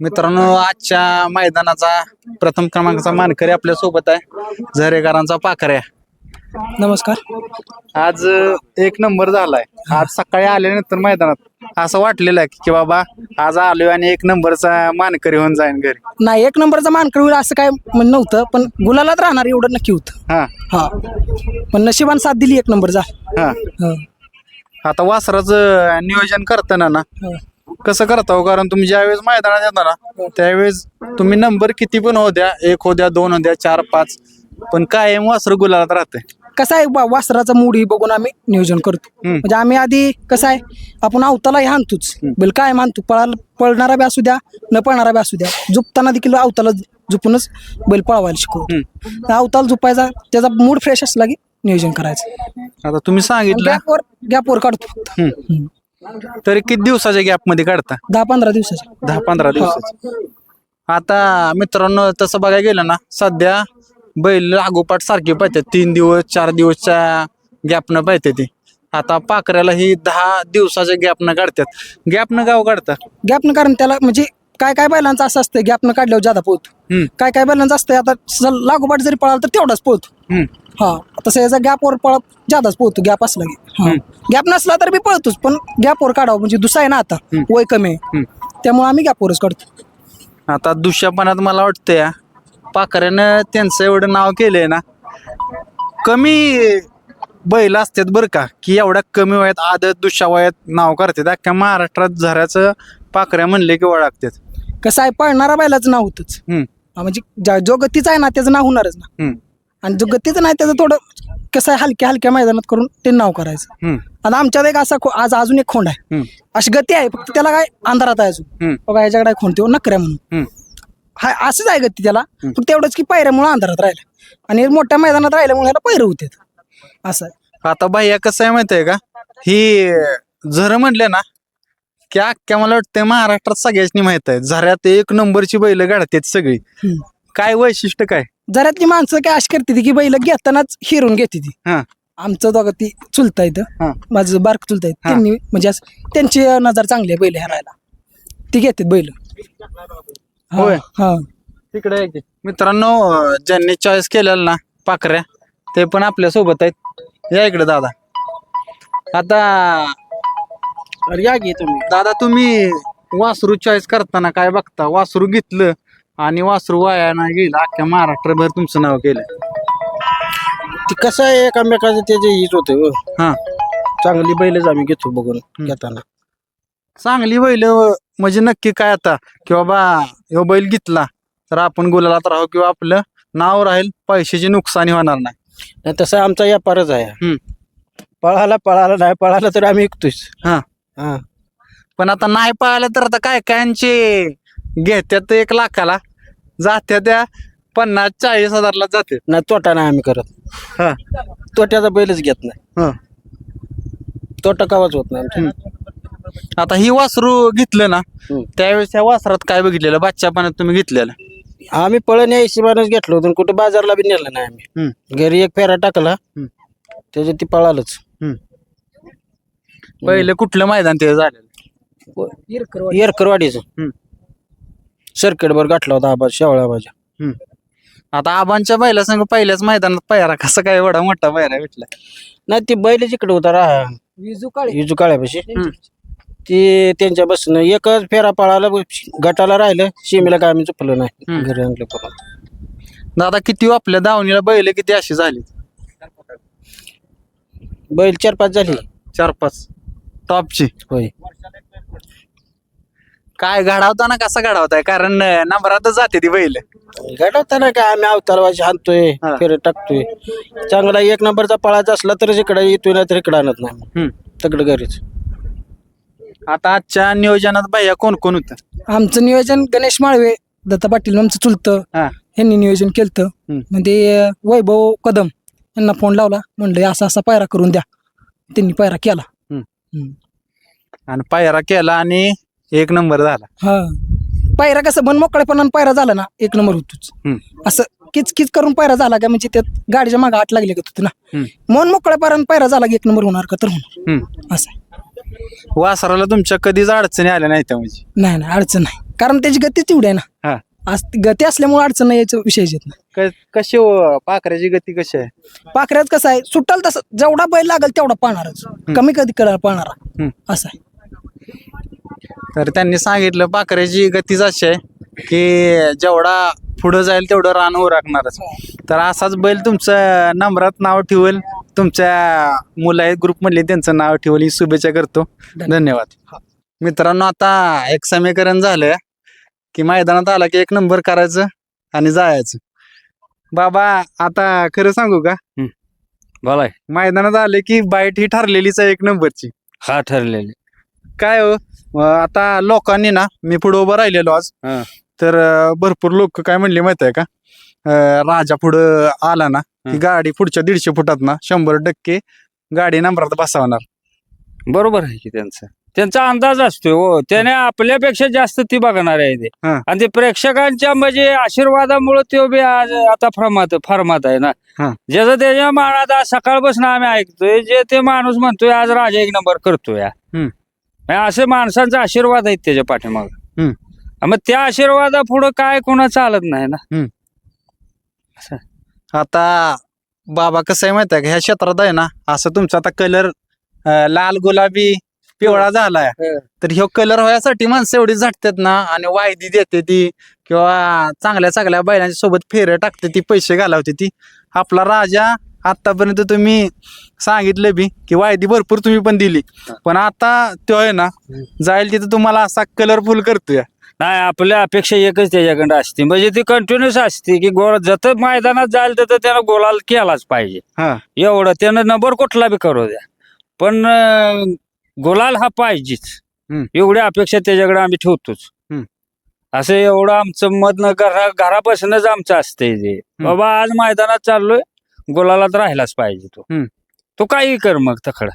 मित्रांनो आजच्या मैदानाचा प्रथम क्रमांकाचा मानकरी आपल्यासोबत आहे. झरेकरांचा पाखऱ्या नमस्कार. आज अं, एक नंबर झालाय. आज सकाळी आल्यानंतर मैदानात असं वाटलेलं आहे की बाबा आज आलोय आणि एक नंबरचा मानकरी होऊन जाईन घरी. नाही एक नंबरचा मानकर होईल असं काय म्हण नव्हतं पण गुलालात राहणार एवढं नक्की होतं. हा. हा. पण नशिबान साथ दिली एक नंबरचा हा. हा. आता वासराचं नियोजन करताना ना हा. कसं करता हो? कारण तुम्ही ज्यावेळेस मैदानात येता ना त्यावेळेस तुम्ही नंबर किती पण होऊ द्या एक होऊ द्या दोन होऊ द्या चार पाच पण कायम वासर गुलालात राहते कसं आहे वा- वासराचा मूड ही बघून आम्ही नियोजन करतो. हम्म. म्हणजे आम्ही आधी कसं आहे आपण अवतालाही आणतोच. बैल काय मानतो पळायला पळणारा बी असू द्या न पळणारा बी असू द्या. झुपताना देखील अवताला झुपूनच बैल पळवायला शिकवतो. अवताल झुपायचा त्याचा मूड फ्रेश असला की नियोजन करायचं. आता तुम्ही सांगितलं. गॅपवर गॅपवर काढतो फक्त. हम्म. हम्म. तरी किती दिवसाच्या गॅपमध्ये काढता? दहा पंधरा दिवसाचे दहा पंधरा दिवसाची आता मित्रांनो तसं बघायला गेलं ना सध्या बैल लागोपाठ सारखी पाहिजे तीन दिवस चार दिवसच्या गॅपनं पाहिजे ती. आता पाखऱ्याला ही दहा दिवसाच्या गॅपनं काढतात. गॅपनं गाव काढतात गॅपनं कारण त्याला म्हणजे काय काय बैलांचं असं असतं गॅपनं काढल्यावर जादा पोहतो. हम्म. काय काय बैलांचं असतं आता स- लागोपाठ जरी पळाला तर तेवढाच पोहतो. हम्म. हा तसं याचा गॅपवर पळत जादाच पोहतो गॅप असला की. हा. गॅप नसला तर बी पळतोच पण गॅपवर काढावं म्हणजे दुसरा आहे ना आता वय कमी आहे. त्यामुळे आम्ही गॅपवरच काढतो. आता दुष्यापणात मला वाटतं या पाखऱ्यानं त्यांचं एवढं नाव केलंय ना कमी बैल असतात बरं का की एवढ्या कमी वयात आदत दुष्या वयात नाव करतात. अख्ख्या महाराष्ट्रात झऱ्याचं पाखऱ्या म्हणले की ओळखतात कसं आहे पळणारा बैलाचं नाव होतच. हम्म, म्हणजे ज्या- जो गतीचा आहे ना त्याचं नाव होणारच ना. हम्म, आणि जो गतीचं नाही त्याचं थोडं कसं आहे हलक्या हलक्या मैदानात करून ते नाव करायचं. हम्म, आता आमच्यात एक असा खो- आज अजून एक खोंड आहे. हम्म, अशी गती आहे फक्त त्याला काय अंधारात आहे अजून. हम्म, बघा याच्याकडे आहे खोंड तो नकऱ्या म्हणून. हम्म. हा असंच आहे गती त्याला. फक्त एवढंच की पायऱ्यामुळे अंधारात राहिलं. आणि मोठ्या मैदानात राहिल्यामुळे ह्याला पैर होते असं आहे. आता भैया कसं आहे माहितीये का? ही झर म्हणले ना की अख्ख्या मला वाटतं महाराष्ट्रात सगळ्यांनी माहीत आहे. झऱ्यात एक नंबरची बैल गाडतात सगळी. काय वैशिष्ट्य काय? जरातली माणसं काय अशी करते ती की बैल घेतानाच हिरून घेते ती. हा. आमचं दोघं ती चुलता हा. इथं माझं बारक चुलता हा. त्यांनी म्हणजे असं त्यांची नजर चांगली आहे बैल हरायला ती घेतात बैल. हा, होय. हा. तिकडे आहे की. मित्रांनो अं, ज्यांनी चॉईस केलेलं ना पाखऱ्या ते पण आपल्यासोबत आहेत. या इकडे दादा. आता या घे तुम्ही. दादा तुम्ही वासरू चॉईस करताना काय बघता? वासरू घेतलं आणि वासरू वाया नाही गेलं. अख्ख्या महाराष्ट्रभर तुमचं नाव केलं ते कसं आहे एकामेकाचं त्याचे हीच होते हो. हा. चांगली बैलच आम्ही घेतो बघून घेताना. चांगली बैल म्हणजे नक्की काय आता? की बाबा ह्यो बैल घेतला तर आपण गुलालात राहू किंवा आपलं नाव राहील पैशाची नुकसानी होणार नाही. नाही तसं आमचा व्यापारच आहे. हम्म. पळाला पळाला नाही पळाला तर आम्ही ऐकतोच हा. हा. पण आता नाही पाहिलं तर आता काय कायांचे घेत्यात एक लाखाला. जात्या त्या पन्नास चाळीस हजारला जाते नाही तोटा नाही आम्ही करत. हा. तोट्याचा बैलच घेत नाही. हा. तोटा कावाच होत नाही आमच्या आता ही वासरू घेतलं ना हम्म. त्यावेळेस त्या वासरात काय बघितलेलं? बादशा पाण्यात तुम्ही घेतलेलं? आम्ही पळण या हिशोबानेच घेतलो होतो कुठे बाजारला बी नेलं नाही आम्ही. हम्म. घरी एक फेरा टाकला हम्म. त्याच्यात ती पळालच. हम्म. पहिलं कुठलं मैदान ते झालेलं? येरकरवाडीचं. हम्म. सर्किटवर गाठला होता आबा शेवळा हम्म. आता आबांच्या बैला संग पहिल्याच मैदानात पायरा कसा काय एवढा मोठा पायरा भेटला? नाही ती बैल जिकडे होता राहा विजू काळे. काळ्यापाशी. हम्म. ती त्यांच्या बसनं एकच फेरा पळाला गटाला राहिलं शिमीला काय आम्ही चुकलो नाही. हम्म. घरी आणलं परत. दादा किती आपल्या दावणीला बैल किती अशी झाली बैल चार पाच झाली. चार पाच. टॉपची. होय. काय घडावताना कसा घडावताय? कारण अं, नंबरातच जाते ती बैल. गटावताना काय आम्ही अवतारवाजी आणतोय हा. फेरे टाकतोय. चांगला एक नंबरचा पळायचा असला तरच इकडे येतोय नाही तर इकडे आणत नाही. हम्म. तिकडे घरीच. आता आजच्या नियोजनात भैया कोण कोण होतं? आमचं नियोजन गणेश माळवे दत्ता पाटील आमचं चुलतं. हा. यांनी नियोजन केलं हम्म. म्हणजे वैभव कदम यांना फोन लावला. म्हणलं असं असा पायरा करून द्या. त्यांनी पायरा केला. आणि पायरा केला आणि एक नंबर झाला हा पायरा कसं मन मोकळेपणानं पायरा झाला ना एक नंबर होतोच हम्म. असं किच किच करून पायरा झाला का म्हणजे त्यात गाडीच्या मागे आठ लागले का होते ना हम्म. मन मोकळेपणानं पायरा झाला की एक नंबर होणार का तर होणार हम्म. असं आहे. वासराला तुमच्या कधीच अडचणी आल्या नाही त्या म्हणजे नाही नाही अडचण नाही कारण त्याची गती तेवढी आहे. ना ती गती असल्यामुळे अडचण नाही यायचं विषयच येत नाही. क- कशी हो, पाखऱ्याची गती कशी आहे? पाखऱ्यात कसं आहे सुट्टाल तसं जेवढा बैल लागेल तेवढा पाळणारच कमी कधी करायला हम्म. असं आहे. तर त्यांनी सांगितलं पाखऱ्याची गतीच अशी आहे की जेवढा पुढं जाईल तेवढं रान उरकणारच. तर असाच बैल तुमचं नंबरात नाव ठेवल. तुमच्या मुलं आहेत ग्रुपमधले त्यांचं नाव ठेवल. ही शुभेच्छा करतो. धन्यवाद. मित्रांनो आता एक समीकरण झालं. की मैदानात आला की एक नंबर करायचं आणि जायचं. बाबा आता खरं सांगू का? बोलाय. मैदानात आले की बाईट ही ठरलेलीच आहे एक नंबरची. हा ठरलेले. काय हो? अं, आता लोकांनी ना मी पुढे उभं राहिलेलो आज. हा. तर अं, भरपूर लोक काय म्हणले माहीत आहे का? अं, राजा पुढं आला ना की हा. गाडी पुढच्या दीडशे फुटात ना शंभर टक्के गाडी नंबरात बसवणार. बरोबर आहे की त्यांचं. त्यांचा अंदाज असतो हो. त्याने आपल्यापेक्षा जास्त ती बघणार आहे ते. हा. आणि ते प्रेक्षकांच्या म्हणजे आशीर्वादामुळे तो बी आज आता फरमात फरमात आहे ना. हा. ज्याचं त्याच्या मानात आज सकाळपासून आम्ही ऐकतोय जे ते माणूस म्हणतोय आज राजा एक नंबर करतोय. हम्म. म्हणजे असे माणसांचा आशीर्वाद आहेत त्याच्या पाठीमाग. हम्म. मग त्या आशीर्वादा पुढे काय कोणा चालत नाही ना. आता बाबा कसं आहे माहीत आहे का? ह्या क्षेत्रात आहे ना असं तुमचा आता कलर लाल गुलाबी पिवळा झालाय. हं. तर ह्यो कलर व्हायसाठी माणसं एवढी झटतात ना आणि वायदी देते ती किंवा चांगल्या चांगल्या बैलांच्या सोबत फेऱ्या टाकते ती पैसे घालवते ती. आपला राजा आतापर्यंत तुम्ही सांगितलं बी की वायदी भरपूर तुम्ही पण दिली. पण आता तो आहे ना जाईल तिथं तुम्हाला असा कलरफुल करतोय. नाही आपल्या अपेक्षा एकच त्याच्याकडे असते. म्हणजे ती कंटिन्युअस असते की गोल जत मैदानात जाईल तर त्यानं गोलाल केलाच पाहिजे. हा. एवढं त्यानं नंबर कुठला बी करू द्या. पण गुलाल हा पाहिजेच. हम्म. एवढी अपेक्षा त्याच्याकडे आम्ही ठेवतोच. हम्म. असं एवढं आमचं मत न घरा घरापासूनच आमचं असतंय ते बाबा आज मैदानात चाललोय गुलालात राहिलाच पाहिजे तो. हम्म. तो काही कर मग तखड.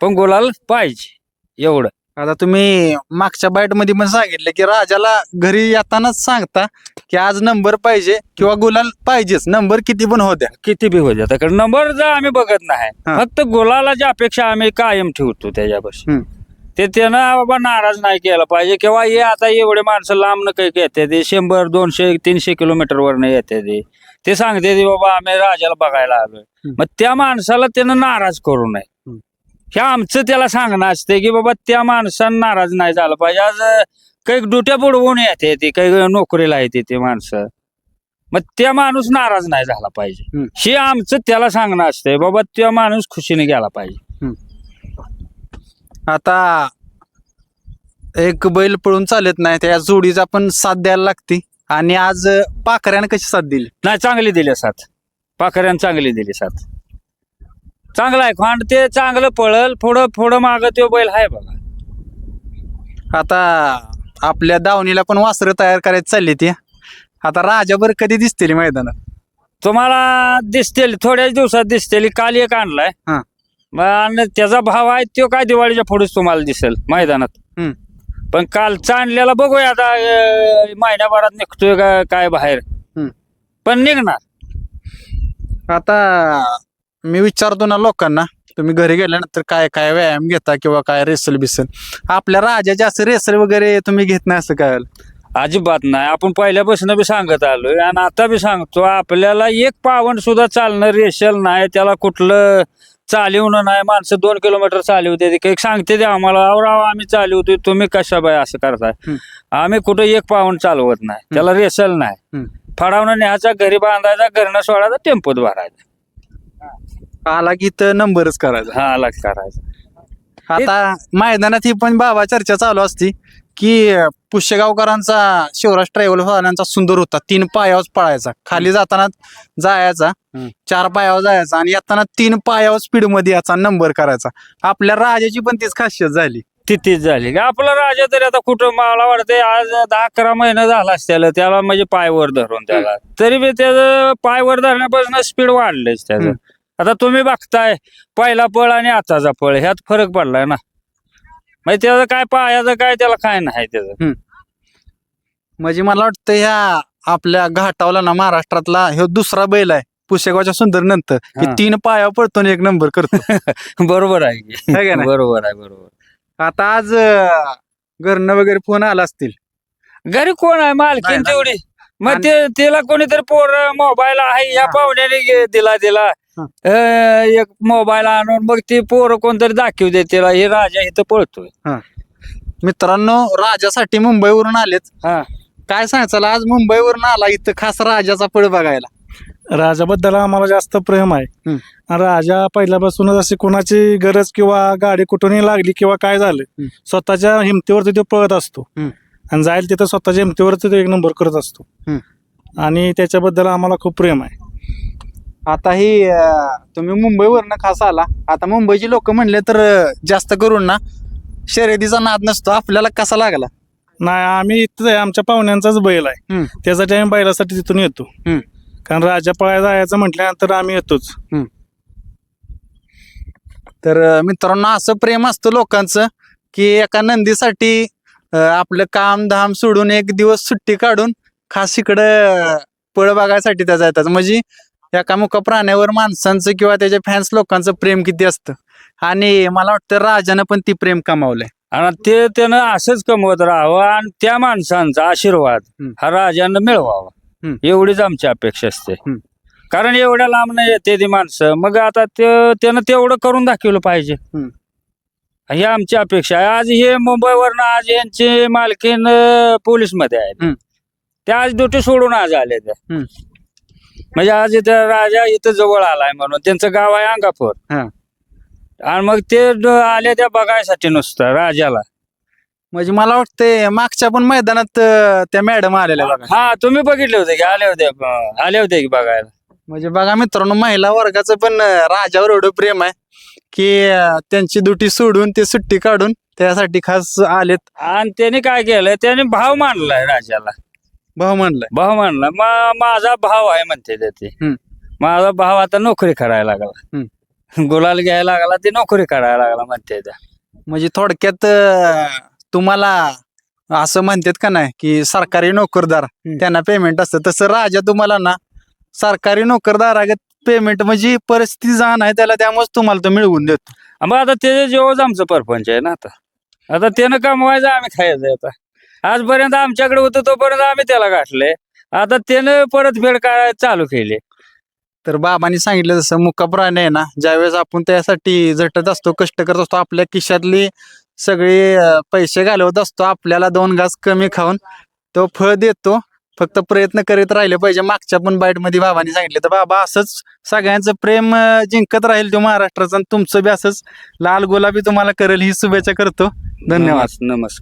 पण गुलाल पाहिजे एवढं. आता तुम्ही मागच्या बाईटमध्ये पण सांगितलं की राजाला घरी येतानाच सांगता की आज नंबर पाहिजे किंवा गुलाल पाहिजेच नंबर किती पण होत्या किती बी हो द्या नंबर जर आम्ही बघत नाही हा. फक्त गुलालाची अपेक्षा आम्ही कायम ठेवतो त्याच्यापासून हम्म. ते त्यानं बाबा नाराज नाही केला पाहिजे किंवा हे आता एवढे माणसं लांब न काही येते ते शंभर दोनशे तीनशे किलोमीटर वरनं येते ते ते सांगते ते बाबा आम्ही राजाला बघायला आलोय. मग त्या माणसाला त्यानं नाराज करू नये. हे आमचं त्याला सांगणं असते की बाबा त्या माणसानं नाराज नाही झालं पाहिजे. आज काही डुट्या बुडवून येते ते काही नोकरीला येते ते माणसं. मग त्या माणूस नाराज नाही झाला पाहिजे. हे आमचं त्याला सांगणं असतंय बाबा त्या माणूस खुशीने गेला पाहिजे. आता एक बैल पळून चालत नाही त्या जोडीचा पण साथ द्यायला लागते. आणि आज पाखऱ्याने कशी साथ दिली? नाही चांगली दिली साथ. पाखऱ्यानं चांगली दिली साथ. चांगला आहे. खांड ते चांगलं पळल पुढं पुढं माग तो बैल आहे बघा. आता आपल्या दावणीला पण वासरं तयार करायची चालली ती. आता राजाभर कधी दिसतील मैदानात? तुम्हाला दिसतील थोड्याच दिवसात दिसतील. काल एक आणलाय. हा. मग आणि त्याचा भाव आहे तो काय दिवाळीच्या पुढेच तुम्हाला दिसेल मैदानात. हम्म. पण कालचा आणलेला बघूया आता अं, महिन्याभरात निघतोय का काय बाहेर. हम्म. पण निघणार. आता मी विचारतो ना लोकांना तुम्ही घरी गेल्यानंतर काय काय व्यायाम घेता किंवा काय रेसल बिसल? आपल्या राजाचे असं रेसल वगैरे तुम्ही घेत नाही असं काय? अजिबात नाही. आपण पहिल्यापासून बी सांगत आलोय आणि आता बी सांगतो आपल्याला एक पावण सुद्धा चालणं रेशल नाही त्याला कुठलं चालवणं नाही. माणसं दोन किलोमीटर चालवते काही सांगते ते आम्हाला अहो राव आम्ही चालवतोय तुम्ही कशा बाय असं करताय. आम्ही कुठं एक पावण चालवत नाही. त्याला रेसल नाही. फडावणं न्यायचा घरी बांधायचा घरनं सोडायचा टेम्पोत भरायचा. आला की तर नंबरच करायचा. हा अलग करायचा. आता मैदानात ही पण बाबा चर्चा चालू असती की पुष्यगावकरांचा शिवराज ट्रॅव्हल वाहनांचा सुंदर होता. तीन पायावर पळायचा. खाली जाताना जायचा हम्म. चार पायावर जायचा आणि येताना तीन पायावर स्पीडमध्ये याचा नंबर करायचा. आपल्या राजाची पण तीच खासियत झाली. तिथेच झाली. का आपला राजा तरी आता कुठं मला वाटतंय आज दहा अकरा महिना झाला त्याला त्याला म्हणजे पायवर धरून त्याला. तरी बी त्याचं पायवर धरण्यापासून स्पीड वाढलेच त्याचं. हम्म. आता तुम्ही बघताय पहिला पळ आणि आताचा पळ ह्यात फरक पडलाय ना म्हणजे त्याचं काय पायाचं काय त्याला काय नाही त्याचं म्हणजे मला वाटतं ह्या आपल्या घाटावला ना महाराष्ट्रातला हे दुसरा बैल आहे पुष्यगावच्या सुंदर नंतर की हा. तीन पायावर पडतो आणि एक नंबर करतो बरोबर आहे की. है का नाही? बरोबर आहे बरोबर आता आज अं, घरनं वगैरे फोन आला असतील घरी कोण आहे मालकीन नाही. तेवढी मग ते तिला कोणीतरी पोर मोबाईल आहे या हा. पाहुण्याने गे- दिला दिला. अं, एक मोबाईल आणून मग ती पोरं कोणतरी दाखवू दे तिला. हे राजा इथं पळतोय. मित्रांनो राजासाठी मुंबईवरून आलेत. हा. काय सांगायचं आज मुंबईवरून आला इथं खास राजाचा पळ बघायला. राजाबद्दल आम्हाला जास्त प्रेम आहे. हम्म. आणि राजा पहिल्यापासूनच अशी कोणाची गरज किंवा गाडी कुठूनही लागली किंवा काय झालं हम्म. स्वतःच्या हिमतीवरती तो पळत असतो. हम्म. आणि जाईल तिथं स्वतःच्या हिमतीवरती तो एक नंबर करत असतो. हम्म. आणि त्याच्याबद्दल आम्हाला खूप प्रेम आहे. आता ही अं, तुम्ही मुंबईवरनं खास आला. आता मुंबईची लोक म्हणले तर अं, जास्त करून ना शर्यतीचा नाद नसतो. आपल्याला कसा लागला? नाही आम्ही इथं आहे. आमच्या पाहुण्यांचाच बैल आहे. त्यासाठी आम्ही बैलासाठी तिथून येतो. हम्म. कारण राजा पळायला जायचं म्हटल्यानंतर आम्ही येतोच. तर अं, मित्रांनो असं प्रेम असतं लोकांचं की एका नंदीसाठी अं, आपलं काम धाम सोडून एक दिवस सुट्टी काढून खास इकडं पळ बघायसाठी त्याचा येतात. म्हणजे एका मुका प्राण्यावर माणसांचं किंवा त्याच्या फॅन्स लोकांचं प्रेम किती असतं आणि मला वाटतं राजानं पण ती प्रेम कमावलंय आणि ते त्यानं असंच कमवत राहावं आणि त्या माणसांचा आशीर्वाद हम्म. हा राजानं मिळवावा हम्म. एवढीच आमची अपेक्षा असते हम्म. कारण एवढ्या लांब नाही येते ती माणसं मग आता ते त्यानं तेवढं करून दाखवलं पाहिजे हम्म. ही आमची अपेक्षा आहे आज हे मुंबईवरनं आज यांची मालकीन पोलीसमध्ये आहेत हम्म. ते आज ड्युटी सोडून आज आले ते हम्म. म्हणजे आज इथं राजा इथं जवळ आलाय म्हणून. त्यांचं गाव आहे अंगापूर. हा. आणि मग ते ड- आले त्या बघायसाठी नुसतं राजाला. म्हणजे मला वाटतंय मागच्या पण मैदानात अं, त्या मॅडम आलेल्या बघा. हा तुम्ही बघितले होते की आले होते अं, आले होते की बघायला. म्हणजे बघा मित्रांनो महिला वर्गाचं पण अं, राजावर एवढं प्रेम आहे की अं, त्यांची दुटी सोडून ते सुट्टी काढून त्यासाठी खास आलेत. आणि त्याने काय केलं त्याने भाव मानलाय राजाला. भाऊ म्हणलाय भाव मानला मा- माझा भाव आहे म्हणते ते ते. हम्म. माझा भाव आता नोकरी करायला लागला. गुलाल घ्यायला लागला ते नोकरी करायला लागला म्हणते त्या. म्हणजे थोडक्यात अं, तुम्हाला असं म्हणतात का नाही की सरकारी नोकरदार त्यांना पेमेंट असतं. तसं राजा तुम्हाला ना सरकारी नोकरदार पेमेंट म्हणजे परिस्थिती जाण आहे त्याला त्यामुळे तुम्हाला तो मिळवून देतो. मग आता ते जेव्हाच आमचं परपंच आहे ना आता. आता त्यानं कमवायचं आम्ही खायचं आता. आजपर्यंत आमच्याकडे होतं तोपर्यंत आम्ही त्याला गाठले. आता त्यानं परत फेड काय चालू केली. तर बाबांनी सांगितलं जसं मुका प्राणी आहे ना ज्यावेळेस आपण त्यासाठी झटत असतो कष्ट करत असतो आपल्या खिशातली सगळे अं, पैसे घालवत असतो आपल्याला दोन घास कमी खाऊन तो फळ देतो. फक्त प्रयत्न करीत राहिले पाहिजे. मागच्या पण बाईटमध्ये बाबांनी सांगितलं तर बाबा असंच सगळ्यांचं प्रेम अं, जिंकत राहील तो महाराष्ट्राचं आणि तुमचं बी असंच लाल गुलाबी तुम्हाला करेल ही शुभेच्छा करतो. धन्यवाद. नमस्कार.